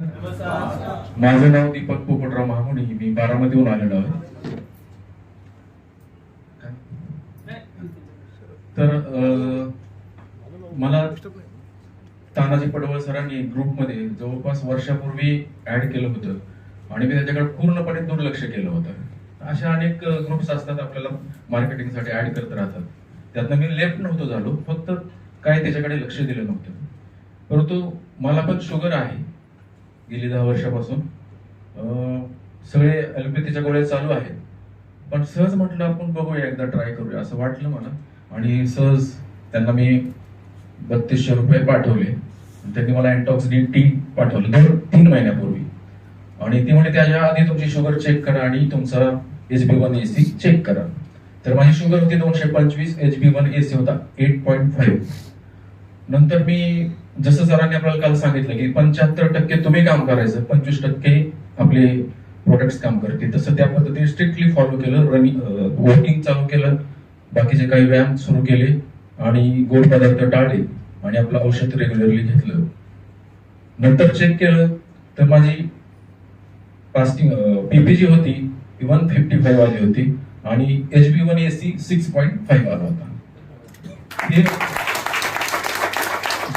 माझं नाव दीपक पोपटराव महामुडी मी बारामतीहून आलेलो आहे. तर मला तानाजी पडवळ सरांनी ग्रुपमध्ये जवळपास वर्षापूर्वी ऍड केलं होतं आणि मी त्याच्याकडे पूर्णपणे दुर्लक्ष केलं होतं. अशा अनेक ग्रुप्स असतात आपल्याला मार्केटिंगसाठी ऍड करत राहतात. त्यातनं मी लेफ्ट नव्हतो झालो फक्त काय त्याच्याकडे लक्ष दिलं नव्हतं. परंतु मला पण शुगर आहे. गेली दहा वर्षापासून. सगळे ॲलोपॅथीच्या गोळ्या चालू आहेत. पण सहज म्हटलं आपण बघूया एकदा ट्राय करूया असं वाटलं मला. आणि सहज त्यांना मी बत्तीसशे रुपये पाठवले. त्यांनी मला अँटॉक्स डी टी पाठवलं दोन तीन महिन्यापूर्वी. आणि ती म्हणे त्याच्या आधी तुमची शुगर चेक करा आणि तुमचा H B one A C check करा. तर माझी शुगर होती दोनशे पंचवीस H B one A C होता एट पॉईंट फाईव्ह नंतर मी जसं सरांनी आपल्याला काल सांगितलं की पंच्याहत्तर टक्के तुम्ही काम करायचं पंचवीस टक्के आपले प्रोडक्ट्स काम करतील. तसं त्या पद्धतीने स्ट्रिक्टली फॉलो केलं रनिंग वॉकिंग चालू केलं बाकीचे काही व्यायाम सुरू केले आणि गोड पदार्थ टाळले आणि आपलं औषध रेग्युलरली घेतलं. नंतर चेक केलं तर माझी पास्टिंग पीपीजी होती ती वन फिफ्टी फाईव्ह आली होती आणि H B one AC C six point five आला होता.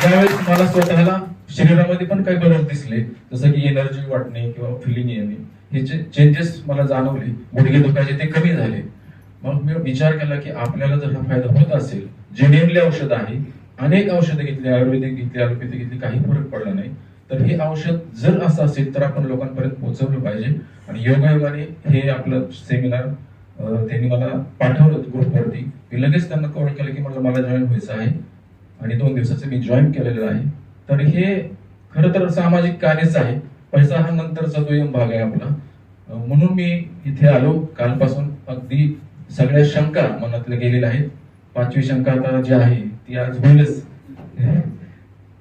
हे मला स्वतःला शरीरामध्ये पण काही बदल दिसले जसं की एनर्जी वाटणे किंवा फिलिंग येणे हे जे चेंजेस मला जाणवले गुडघे दुखायचे ते कमी झाले. मग मी विचार केला की आपल्याला जर हा फायदा होत असेल जेन्युनली औषध आहे अनेक औषधं घेतली आयुर्वेदिक घेतली आयुर्वेदिक घेतली काही फरक पडला नाही तर हे औषध जर असं असेल तर आपण लोकांपर्यंत पोहोचवलं पाहिजे. आणि योगायोगाने हे आपलं सेमिनार त्यांनी मला पाठवलं ग्रुपवरती मी लगेच त्यांना कॉल केलं की मला मला जॉईन व्हायचं आहे. आणि दोन दिवसाचं मी जॉईन केलेलं आहे. तर हे खरं तर सामाजिक कार्यच आहे. पैसा हा नंतरचा दुय्यम भाग आहे आपला. म्हणून मी इथे आलो कालपासून. अगदी सगळ्या शंका मनातल्या गेलेल्या आहेत. पाचवी शंका आता जी आहे ती आज होईलच.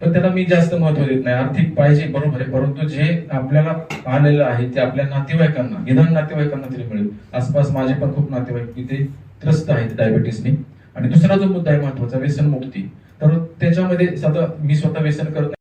पण त्याला मी जास्त महत्त्व देत नाही. आर्थिक पाहिजे बरोबर आहे. परंतु जे आपल्याला आलेलं आहे ते आपल्या नातेवाईकांना निदान नातेवाईकांना तरी मिळेल. आसपास माझे पण खूप नातेवाईक इथे त्रस्त आहेत डायबिटीसने आणि दुसरा जो मुद्दा आहे महत्त्वाचा व्यसन मुक्ती तर त्याच्यामध्ये स्वतः मी स्वतः व्यसन करत